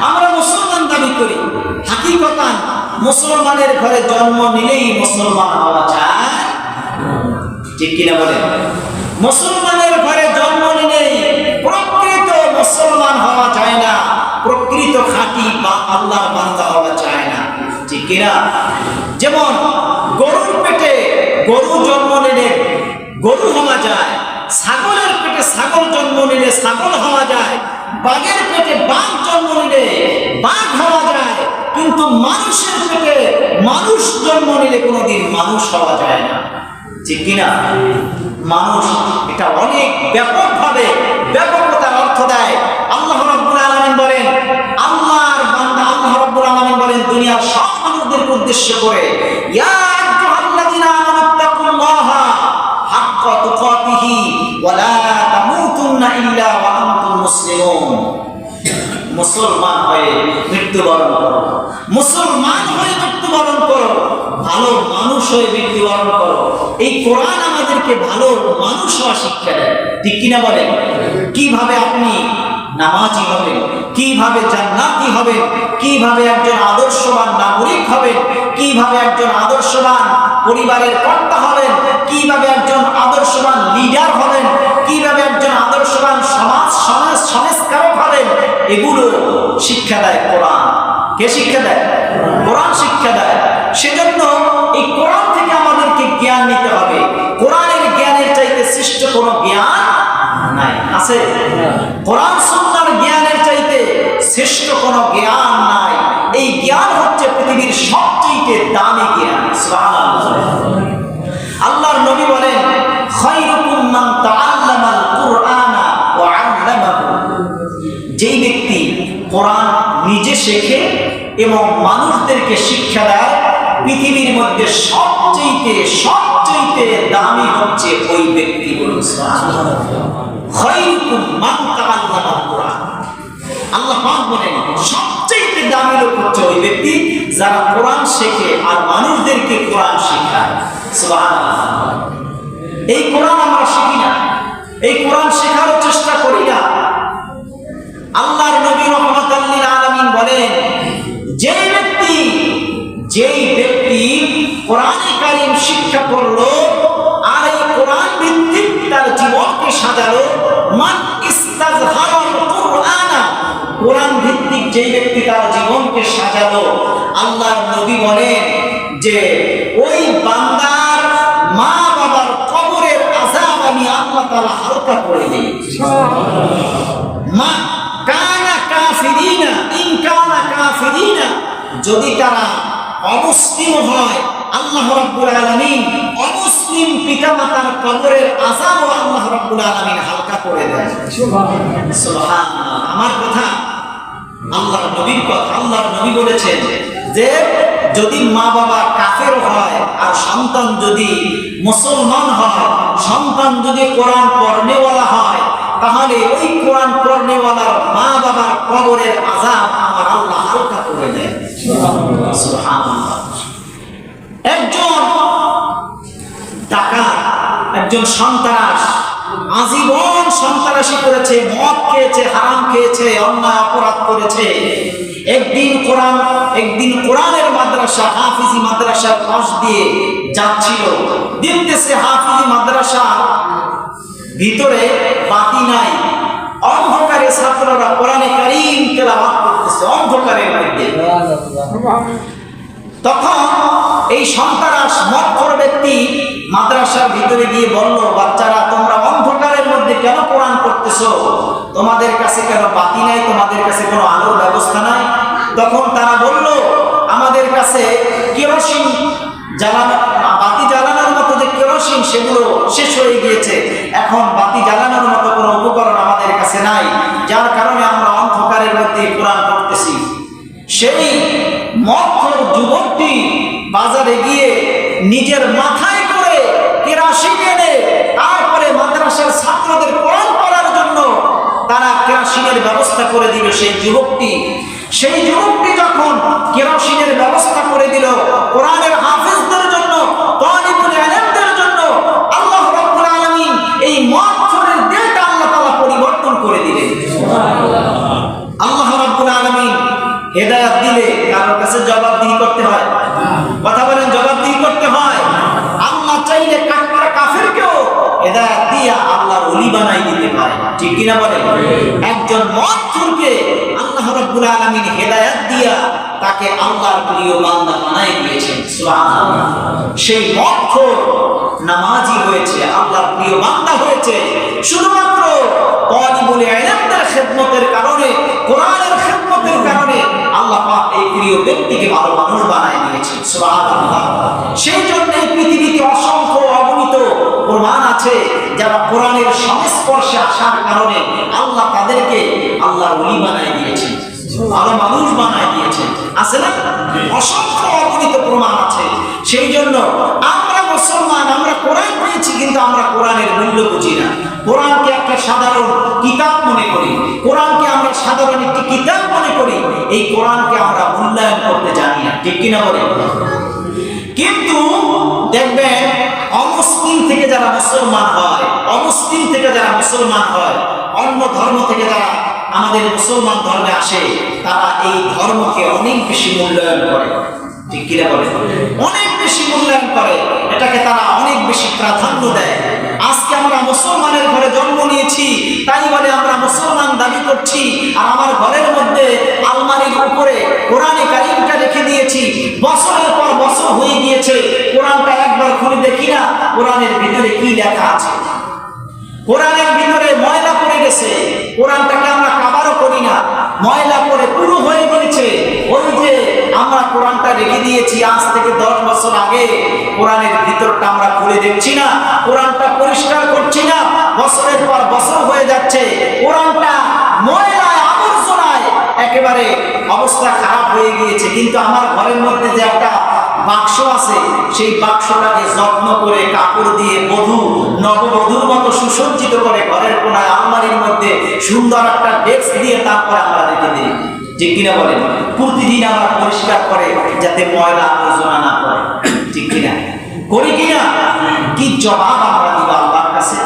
আমরা মুসলমান দাবি করি। হাকিকতান, মুসলমানের ঘরে জন্ম নিলেই মুসলমান হওয়া যায় ঠিক কিনা বলেন? মুসলমানের ঘরে জন্ম নিলেই প্রকৃত মুসলমান হওয়া যায় না। প্রকৃত খাঁটি বা আল্লাহর বান্দা হওয়া যায় না। ঠিক কিনা? যেমন গরুর পেটে গরু জন্ম নিলে গরু হওয়া যায় ছাগলের পেটে ছাগল জন্ম নিলে ছাগল হওয়া যায়, বাঘের পেটে বাঘ জন্ম নিলে বাঘ হওয়া যায়, কিন্তু মানুষের পেটে মানুষ জন্ম নিলে কোনোদিন মানুষ হওয়া যায় না। ঠিক কিনা? মানুষ এটা অনেক ব্যাপকভাবে ব্যাপকতার অর্থ দেয়। আল্লাহ রাব্বুল আলামিন বলেন, আল্লাহর বান্দা আল্লাহ রাব্বুল আলামিন বলেন, দুনিয়ার সব মানুষদেরকে উদ্দেশ্য করে, ইয়া মুসলমান হয়ে মৃত্যুবরণ করো। মুসলমান হয়ে মৃত্যুবরণ করো, ভালো মানুষ হয়ে মৃত্যুবরণ করো। এই কোরআন আমাদেরকে ভালো মানুষ হওয়া শিক্ষা দেয়। ঠিক কিনা বলে? কীভাবে আপনি নামাজি হবেন? কীভাবে জান্নাতি হবেন? কীভাবে একজন আদর্শবান নাগরিক হবেন? কীভাবে একজন আদর্শবান পরিবারের কর্তা হবেন? কীভাবে একজন আদর্শবান লিডার হবেন? কীভাবে একজন আদর্শবান সমাজ সমাজ সংস্কারক হবেন? এগুলো শিক্ষা দেয় কোরআন। কে শিক্ষা দেয়? কোরআন শিক্ষা দেয়। সেজন্য এই কোরআন থেকে আমাদেরকে জ্ঞান নিতে হবে। কোরআনের জ্ঞানের চাইতে সৃষ্ট কোনো জ্ঞান নাই। আছে? কোরআন এবং মানুষদেরকে শিক্ষা দেয়, পৃথিবীর মধ্যে সবচেয়ে সবচেয়ে দামি হচ্ছে ওই লোক ব্যক্তি যারা কোরআন শেখে আর মানুষদেরকে কোরআন শেখায়। এই আমরা এই কোরআন চেষ্টা করি না। আল্লাহর নবী রহমতাল্লিল যেই ব্যক্তি তার জীবনকে সাজালো আল্লাহর নবী বলেন যে ওই বান্দার মা বাবার কবরের আজাব আমি আল্লাহ তাআলা হালকা করে দিই মা কানা কাফিরিনা ইন কানা কাফিরিনা যদি তারা অমুসলিম হয় আল্লাহ রাব্বুল আলামিন অমুসলিম পিতামাতার কবরের আযাব আল্লাহ রাব্বুল আলামিন হালকা করে দেয় সুবহানাল্লাহ। আমার কথা আল্লাহর নবীর কথা আল্লাহর নবী বলেছেন যে যদি মা বাবা কাফের হয় আর সন্তান যদি মুসলমান হয়, সন্তান যদি কোরআন পড়নেওয়ালা হয়, তাহলে ওই কোরআন পড়নেওয়ালার মা বাবার কবরের আজাব আমার আল্লাহ হালকা করে দেয়। একজন ডাকাত, একজন সন্ত্রাস আজীবন সন্ত্রাসী করেছে, মদ খেয়েছে, হারাম খেয়েছে, অন্যায়, অপরাধ করেছে। একদিন কোরআন, একদিন কোরআনের মাদ্রাসা, হাফিজি মাদ্রাসার পাশ দিয়ে যাচ্ছিল। দেখতেছে হাফিজি মাদ্রাসা ভিতরে বাতি নাই। অন্ধকারে ছাত্ররা কোরআনে কারিম তেলাওয়াত করতেছে, অন্ধকারের মধ্যে। তখন এই সন্তানাস মক্ষর ব্যক্তি মাদ্রাসার ভিতরে গিয়ে বলল, বাচ্চারা মধ্যে কেন কোরআন করতেছো তোমাদের কাছে কেন বাতি নাই? তোমাদের কাছে কোনো আলোর ব্যবস্থা নাই? তখন তারা বলল, আমাদের কাছে কেরোসিন জ্বালানো, বাতি জ্বালানোর মতো যে কেরোসিন, সেগুলো শেষ হয়ে গিয়েছে। এখন বাতি জ্বালানোর মতো কোনো উপকরণ আমাদের কাছে নাই। যার কারণে আমরা অন্ধকারের মধ্যে কোরআন করতেছি সেই মক্ষর যুবকটি বাজারে গিয়ে নিজের মাথায় করে কেরাসিন এনে তারপরে মাদ্রাসার ছাত্রদের কোরআন পড়ার জন্য তারা কেরাসিনের ব্যবস্থা করে দিল সেই যুবকটি। সেই যুবকটি যখন কেরোসিনের ব্যবস্থা করে দিল, কোরআনের হাফিজদের জন্য জবাবদিহি করতে হয়। কথা বলেন, জবাবদিহি করতে হয়। আল্লাহ চাইলে কাফেরকেও হেদায়াত দিয়া আল্লাহর ওলি বানাই দিতে পারে। ঠিক কিনা বলেন? একজন মথুরকে আল্লাহ রাব্বুল আলামিন হেদায়াত দিয়া তাকে আল্লাহর প্রিয় বান্দা বানাই দিয়েছেন। সেই মথুর নামাজি হয়েছে, আল্লাহর প্রিয় বান্দা হয়েছে। শুধুমাত্র তালিবুল ইলমদের খেদমতের কারণে, কোরআনের খেদমতের কারণে আল্লাহ পাক এই প্রিয় ব্যক্তিকে ভালো মানুষ বানায় দিয়েছেন। সুবহানাল্লাহ। সেই জন্য পৃথিবীতে অসংখ্য অগণিত প্রমাণ আছে, যারা কোরআনের সংস্পর্শে আসার কারণে আল্লাহ তাদেরকে আল্লাহর ওলি বানায় দিয়েছেন ভালো মানুষ বানায় দিয়েছেন আছে না? অসংখ্য অগণিত প্রমাণ আছে। সেই জন্য আমরা মুসলমান, আমরা কোরআন পেয়েছি কিন্তু আমরা কোরআনের মূল্য বুঝি না। কোরআনকে একটা সাধারণ কিতাব মনে করি। কোরআনকে আমরা সাধারণ একটি কিতাব মনে করি। এই কোরআনকে আমরা মূল্যায়ন করতে জানি না। ঠিক কিনা বলে কিন্তু যারা মুসলমান হয়, অমুসলিম থেকে যারা মুসলমান হয়, অন্য ধর্ম থেকে যারা আমাদের মুসলমান ধর্মে আসে, তারা এই ধর্মকে অনেক বেশি মূল্যায়ন করে। ঠিক কিনা বলে? অনেক বেশি মূল্যায়ন করে। এটাকে তারা অনেক বেশি প্রাধান্য দেয়। আজকে আমরা মুসলমানের ঘরে জন্ম নিয়েছি, তাই বলে আমরা মুসলমান দাবি করছি, আর আমার ঘরের মধ্যে আলমারির উপরে কোরআনে কারিমটা রেখে দিয়েছি। বছরের পর বছর হয়ে গিয়েছে, কোরআনটা একবার খুলে দেখি না কোরআনের ভিতরে কি লেখা আছে? কোরআনের ভিতরে ময়লা পড়ে গেছে। কোরআনটাকে আমরা কাবারও করি না। ময়লা পড়ে পুরো হয়ে গিয়েছে ওই যে আমরা কোরআনটা রেখে দিয়েছি আজ থেকে দশ বছর আগে, কোরআনের ভিতরটা আমরা খুলে দেখছি না। কোরআনটা পরিষ্কার করছি না। বছরের পর বছর হয়ে যাচ্ছে। কোরআনটা ময়লায়, আবর্জনায় একেবারে অবস্থা খারাপ হয়ে গিয়েছে। কিন্তু আমার ঘরের মধ্যে যে একটা বাক্স আছে, সেই বাক্সটাকে যত্ন করে কাপড় দিয়ে বধূ নববধূর মতো সুসজ্জিত করে ঘরের কোনায় আলমারির মধ্যে সুন্দর একটা ডেস্ক দিয়ে তারপরে আমরা রেখে দিই ঠিক কিনা বলেন প্রতিদিন আমরা পরিষ্কার করে যাতে ময়লা আবর্জনা না করে ঠিক কিনা? করি কিনা? কি জবাব আমরা দিব আল্লাহর কাছে?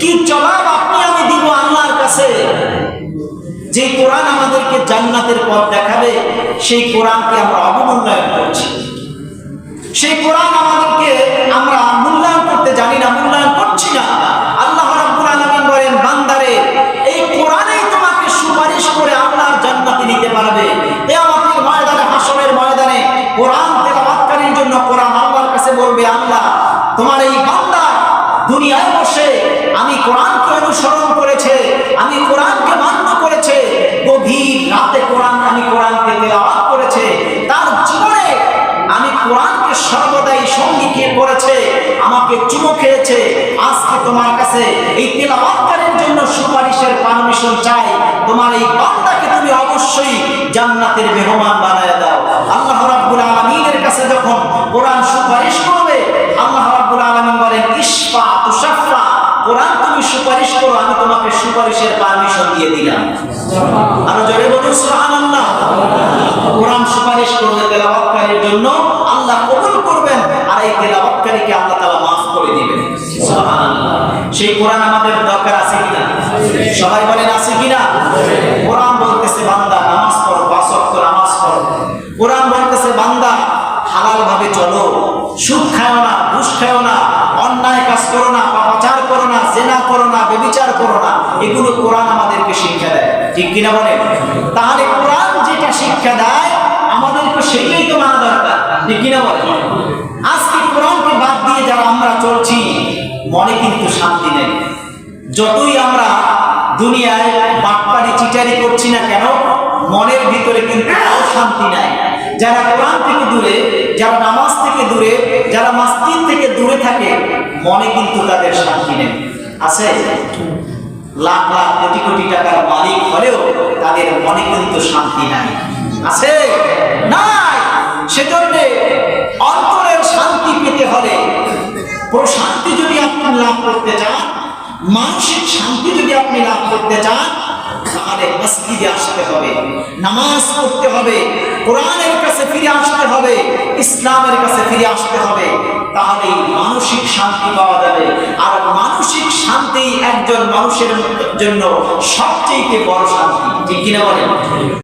কি জবাব আপনি আমি দিব আল্লাহর কাছে? যে কোরআন আমাদেরকে জান্নাতের পথ দেখাবে সেই কোরআনকে আমরা অবমূল্যায়ন করছি। সেই কোরআন আমাদেরকে আমরা মূল্যায়ন করতে জানি না, মূল্যায়ন করছি না। আল্লাহ বলেন, বান্দারে, এই কোরআনেই তোমাকে সুপারিশ করে আল্লাহর নিতে পারবে। ময়দানে ময়দানে, কোরআন জন্য কোরআন আল্লাহর কাছে বলবে, আল্লাহ, তোমার এই বান্দা দুনিয়ায় বসে আমি কোরআনকে অনুসরণ করেছে, আমি কোরআনকে খেয়েছে। আজকে তোমার কাছে এই তেলাওয়াতকারীর জন্য সুপারিশের পারমিশন চাই। তোমার এই বান্দাকে তুমি অবশ্যই জান্নাতের মেহমান বানায় দাও। আল্লাহ রাব্বুল আলামিনের কাছে যখন কোরআন সুপারিশ করবে, আল্লাহ রাব্বুল আলামিন বলেন, ইশফা তুশাফা কোরআন তুমি সুপারিশ করো, আমি তোমাকে সুপারিশের পারমিশন দিয়ে দিলাম। আরও জোরে বলুন, সুবহানাল্লাহ। কোরআন সুপারিশ করলে তেলাওয়াতকারীর জন্য আল্লাহ কবুল করবেন, আর এই তেলাওয়াতকারীকে আল্লাহ তাআলা maaf করে দিবেন। সেই কোরআন আমাদের দরকার আছে কিনা? সবাই বলেন, আছে কিনা? কোরআন বলতেছে, বান্দা, নামাজ পড়ো ওয়াক্ত নামাজ পড়ো। কোরআন বলতেছে, বান্দা হালাল ভাবে চলো। সুদ খাও না, ঘুষ খাও না। অন্যায় কাজ করো না পাপাচার করো না, জেনা করো না বেবিচার করো না, এগুলো কোরআন আমাদেরকে শিক্ষা দেয়। ঠিক কিনা বলেন তাহলে কোরআন যেটা শিক্ষা দেয়, আমাদেরকে সেটাই তো মানা দরকার। ঠিক কিনা বলেন আজকে কোরআনকে বাদ দিয়ে যারা আমরা চলছি, মনে কিন্তু শান্তি নেই। যতই আমরা দুনিয়ায় বাটপাড়ি, চিটারি করছি না কেন, মনের ভিতরে কিন্তু শান্তি নাই। যারা কোরআন থেকে দূরে, যারা নামাজ থেকে দূরে, যারা মাসজিদ থেকে দূরে থাকে, মনে কিন্তু তাদের শান্তি নেই। আছে? লাখ লাখ কোটি কোটি টাকার মালিক হলেও তাদের মনে কিন্তু শান্তি নাই। আছে? নাই! সেজন্য অন্তরের শান্তি পেতে হলে প্রশান্তি যদি আপনি লাভ করতে চান, মানসিক শান্তি যদি আপনি লাভ করতে চান তাহলে মসজিদে আসতে হবে, নামাজ পড়তে হবে, কোরআনের কাছে ফিরে আসতে হবে, ইসলামের কাছে ফিরে আসতে হবে। তাহলে মানসিক শান্তি পাওয়া যাবে। আর মানসিক শান্তি একজন মানুষের জন্য সবচেয়ে বড় শান্তি। ঠিক কিনা বলেন?